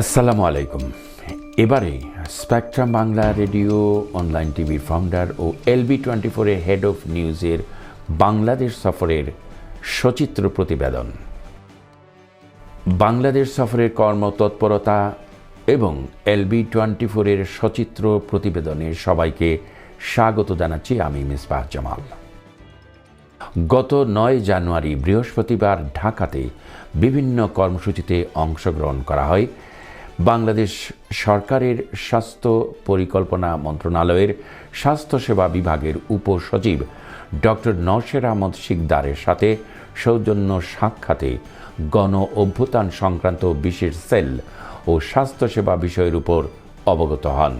আসসালামু আলাইকুম। এবারে স্পেকট্রাম বাংলা রেডিও, অনলাইন টিভির ফাউন্ডার ও এলবি টোয়েন্টি ফোরের হেড অফ নিউজের বাংলাদেশ সফরের সচিত্র প্রতিবেদন। বাংলাদেশ সফরের কর্মতৎপরতা এবং এলবি টোয়েন্টি ফোরের সচিত্র প্রতিবেদনে সবাইকে স্বাগত জানাচ্ছি আমি মিসবাহ জামাল। গত নয় জানুয়ারি বৃহস্পতিবার ঢাকাতে বিভিন্ন কর্মসূচিতে অংশগ্রহণ করা হয়। বাংলাদেশ সরকারের স্বাস্থ্য পরিকল্পনা মন্ত্রণালয়ের স্বাস্থ্যসেবা বিভাগের উপসচিব ডক্টর নওশের আহমদ শিকদারের সাথে সৌজন্য সাক্ষাতে গণ অভ্যুত্থান সংক্রান্ত বিশেষ সেল ও স্বাস্থ্যসেবা বিষয়ের উপর অবগত হন।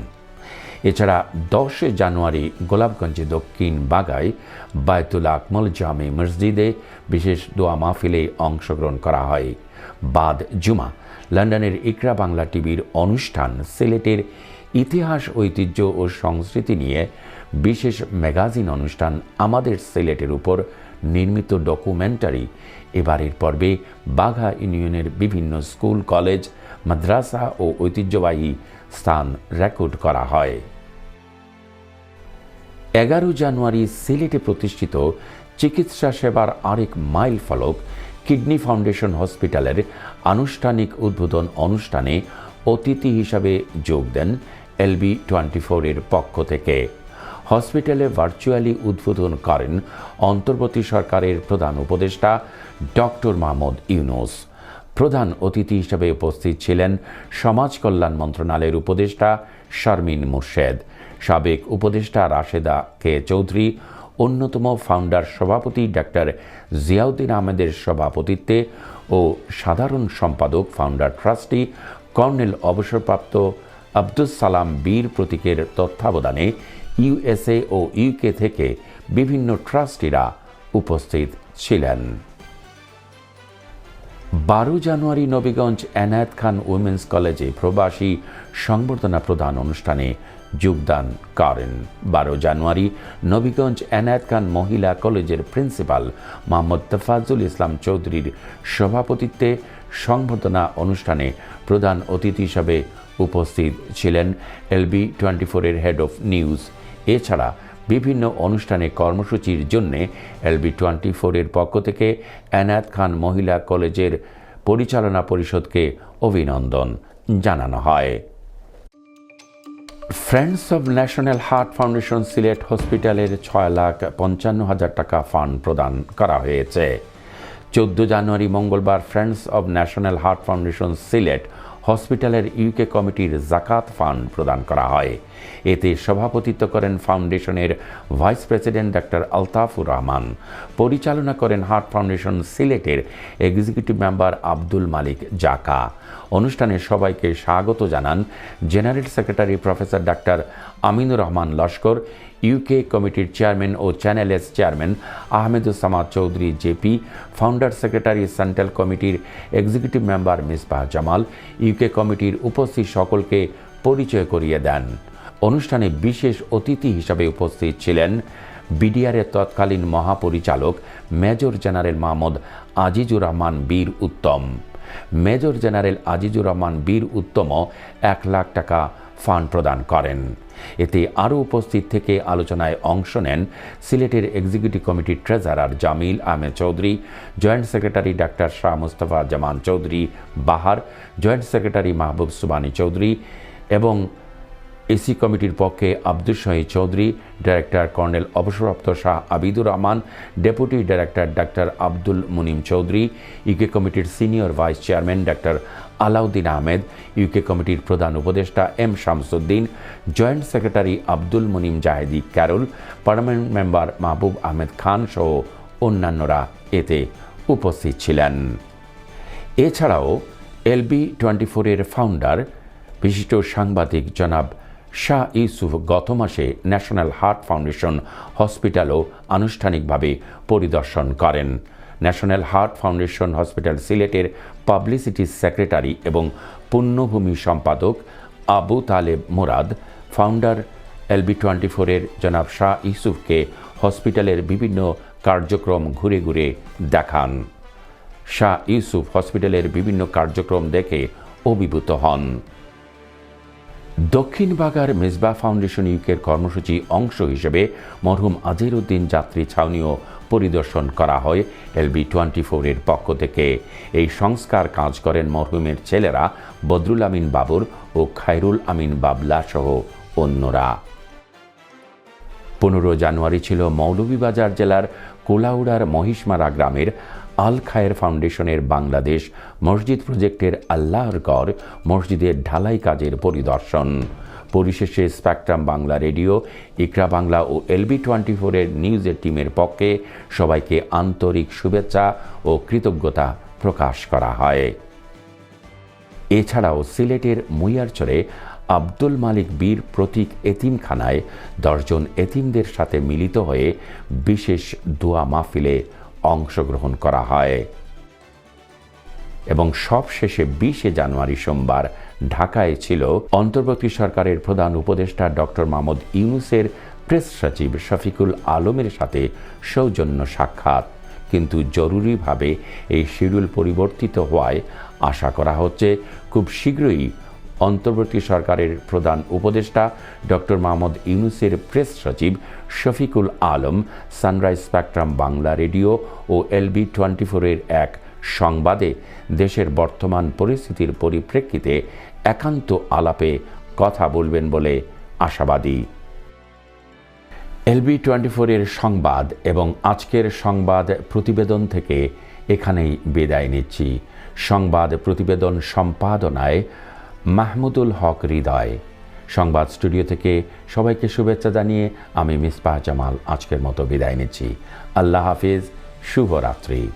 এছাড়া দশে জানুয়ারি গোলাপগঞ্জে দক্ষিণ বাগায় বায়তুল আকমল জামে মসজিদে বিশেষ দোয়া মাহফিলে অংশগ্রহণ করা হয়। বাদ জুমা, লন্ডনের ইকরা বাংলা টিভির অনুষ্ঠান, সিলেটের ইতিহাস, ঐতিহ্য ও সংস্কৃতি নিয়ে বিশেষ ম্যাগাজিন অনুষ্ঠান আমাদের সিলেটের উপর নির্মিত ডকুমেন্টারি। এবারের পর্বে বাঘা ইউনিয়নের বিভিন্ন স্কুল, কলেজ, মাদ্রাসা ও ঐতিহ্যবাহী স্থান রেকর্ড করা হয়। এগারো জানুয়ারি সিলেটে প্রতিষ্ঠিত চিকিৎসা সেবার আরেক মাইল ফলক কিডনি ফাউন্ডেশন হসপিটালের আনুষ্ঠানিক উদ্বোধন অনুষ্ঠানে অতিথি হিসাবে যোগ দেন এলবি টোয়েন্টি ফোরের পক্ষ থেকে। হসপিটালে ভার্চুয়ালি উদ্বোধন করেন অন্তর্বর্তী সরকারের প্রধান উপদেষ্টা ডক্টর মাহমুদ ইউনুস। প্রধান অতিথি হিসেবে উপস্থিত ছিলেন সমাজ কল্যাণ মন্ত্রণালয়ের উপদেষ্টা শারমিন মুর্শেদ, সাবেক উপদেষ্টা রাশেদা কে চৌধুরী, অন্যতম ফাউন্ডার সভাপতি ডাক্তার জিয়াউদ্দিন আহমেদের সভাপতিত্বে ও সাধারণ সম্পাদক ফাউন্ডার ট্রাস্টি কর্নেল অবসরপ্রাপ্ত আব্দুস সালাম বীর প্রতীকের তত্ত্বাবধানে ইউএসএ ও ইউকে থেকে বিভিন্ন ট্রাস্টিরা উপস্থিত ছিলেন। বারো জানুয়ারি নবীগঞ্জ এনায়েত খান উইমেন্স কলেজে প্রবাসী সংবর্ধনা প্রদান অনুষ্ঠানে যোগদান করেন। বারো জানুয়ারি নবীগঞ্জ এনায়েত খান মহিলা কলেজের প্রিন্সিপাল মোহাম্মদ তফাজুল ইসলাম চৌধুরীর সভাপতিত্বে সংবর্ধনা অনুষ্ঠানে প্রধান অতিথি হিসাবে উপস্থিত ছিলেন এলবি টোয়েন্টি ফোরের হেড অফ নিউজ। এছাড়া বিভিন্ন অনুষ্ঠানে কর্মসূচির জন্যে এলবি টোয়েন্টি ফোরের পক্ষ থেকে এনায়েত খান মহিলা কলেজের পরিচালনা পরিষদকে অভিনন্দন জানানো হয়। Friends of national heart foundation Sylhet হসপিটালের ছয় লাখ পঞ্চান্ন হাজার টাকা ফান্ড প্রদান করা হয়েছে। চোদ্দ জানুয়ারি মঙ্গলবার friends of national heart foundation Sylhet হসপিটালের ইউকে কমিটির জাকাত ফান্ড প্রদান করা হয়। এতে সভাপতিত্ব করেন ফাউন্ডেশনের vice president doctor Altafur Rahman. পরিচালনা করেন হার্ট ফাউন্ডেশন সিলেটের এক্সিকিউটিভ মেম্বার আব্দুল মালিক জাকা। অনুষ্ঠানে সবাইকে স্বাগত জানান general secretary professor doctor Aminur Rahman Laskar UK কমিটির চেয়ারম্যান ও channel S chairman Ahmedussamad Chowdhury JP, founder secretary central কমিটির executive member Misbah Jamal UK কমিটির উপস্থিত সকলকে পরিচয় করিয়ে দেন। অনুষ্ঠানে বিশেষ অতিথি হিসাবে উপস্থিত ছিলেন বিডিআরের তৎকালীন মহাপরিচালক major general Mahmud Azizur Rahman Bir Uttam. Major general Azizur Rahman Bir Uttam এক লাখ টাকা ফান্ড প্রদান করেন। এতে আরও উপস্থিত থেকে আলোচনায় অংশ নেন সিলেটের এক্সিকিউটিভ কমিটির treasurer Jamil Ahmed Chowdhury, joint secretary doctor Shah Mustafa Zaman Chowdhury Bahar, joint secretary Mahbub Subani Chowdhury এবং এসি কমিটির পক্ষে আব্দুল শহীদ চৌধুরী, ডাইরেক্টর কর্নেল অবসরপ্রাপ্ত Shah Abidur Rahman, deputy director doctor Abdul Munim Chowdhury, UK কমিটির senior vice chairman doctor Alauddin Ahmed, UK কমিটির প্রধান উপদেষ্টা M Shamsuddin, joint secretary Abdul Munim Zahedi Carroll, parliament member Mahbub Ahmed Khan সহ অন্যান্যরা এতে উপস্থিত ছিলেন। এছাড়াও এলবি টোয়েন্টি ফোরের ফাউন্ডার বিশিষ্ট সাংবাদিক জনাব শাহ ইউসুফ গত মাসে ন্যাশনাল হার্ট ফাউন্ডেশন হসপিটালও আনুষ্ঠানিকভাবে পরিদর্শন করেন। ন্যাশনাল হার্ট ফাউন্ডেশন হসপিটাল সিলেটের পাবলিসিটি সেক্রেটারি এবং পুণ্যভূমি সম্পাদক Abu Taleb Murad, founder LB twenty ফোরের জনাব শাহ ইউসুফকে হসপিটালের বিভিন্ন কার্যক্রম ঘুরে ঘুরে দেখান। শাহ ইউসুফ হসপিটালের বিভিন্ন কার্যক্রম দেখে অভিভূত হন। দক্ষিণ বাগার মেজবা ফাউন্ডেশন ইউকের কর্মসূচি অংশ হিসেবে মরহুম আজির উদ্দিন যাত্রী ছাউনিও পরিদর্শন করা হয় এলবি টোয়েন্টি ফোরের পক্ষ থেকে। এই সংস্কার কাজ করেন মরহুমের ছেলেরা বদরুল আমিন বাবুর ও খায়রুল আমিন বাবলা সহ অন্যরা। পনেরো জানুয়ারি ছিল মৌলভীবাজার জেলার কোলাউড়ার মহিষমারা গ্রামের আল খায়ের ফাউন্ডেশনের বাংলাদেশ মসজিদ প্রজেক্টের আল্লাহর গড় মসজিদের ঢালাই কাজের পরিদর্শন। পরিশেষে স্প্যাকট্রাম বাংলা রেডিও, ইকরা বাংলা ও এলবি টোয়েন্টি ফোরের নিউজের টিমের পক্ষে সবাইকে আন্তরিক শুভেচ্ছা ও কৃতজ্ঞতা প্রকাশ করা হয়। এছাড়াও সিলেটের মুইয়ারচরে আব্দুল মালিক বীর প্রতীক এতিমখানায় দশজন এতিমদের সাথে মিলিত হয়ে বিশেষ দোয়া মাহফিলে অংশগ্রহণ করা হয়। এবং সবশেষে বিশে জানুয়ারি সোমবার ঢাকায় ছিল অন্তর্বর্তী সরকারের প্রধান উপদেষ্টা ডক্টর মাহমুদ ইউনুসের প্রেস সচিব শফিকুল আলমের সাথে সৌজন্য সাক্ষাৎ। কিন্তু জরুরিভাবে এই শিডিউল পরিবর্তিত হওয়ায় আশা করা হচ্ছে খুব শীঘ্রই অন্তর্বর্তী সরকারের প্রধান উপদেষ্টা ডক্টর মাহমুদ ইউনুসের প্রেস সচিব Shafiqul Alam, sunrise spectrum Bangla radio ও এলবি টোয়েন্টি ফোরের এক সংবাদে দেশের বর্তমান পরিস্থিতির পরিপ্রেক্ষিতে একান্ত আলাপে কথা বলবেন বলে আশাবাদী। এলবি টোয়েন্টি ফোরের সংবাদ এবং আজকের সংবাদ প্রতিবেদন থেকে এখানেই বিদায় নিচ্ছি। সংবাদ প্রতিবেদন সম্পাদনায় মাহমুদুল হক হৃদয়। সংবাদ স্টুডিও থেকে সবাইকে শুভেচ্ছা জানিয়ে আমি মিসপাহ জামাল আজকের মতো বিদায় নিচ্ছি। আল্লাহ হাফিজ, শুভরাত্রি।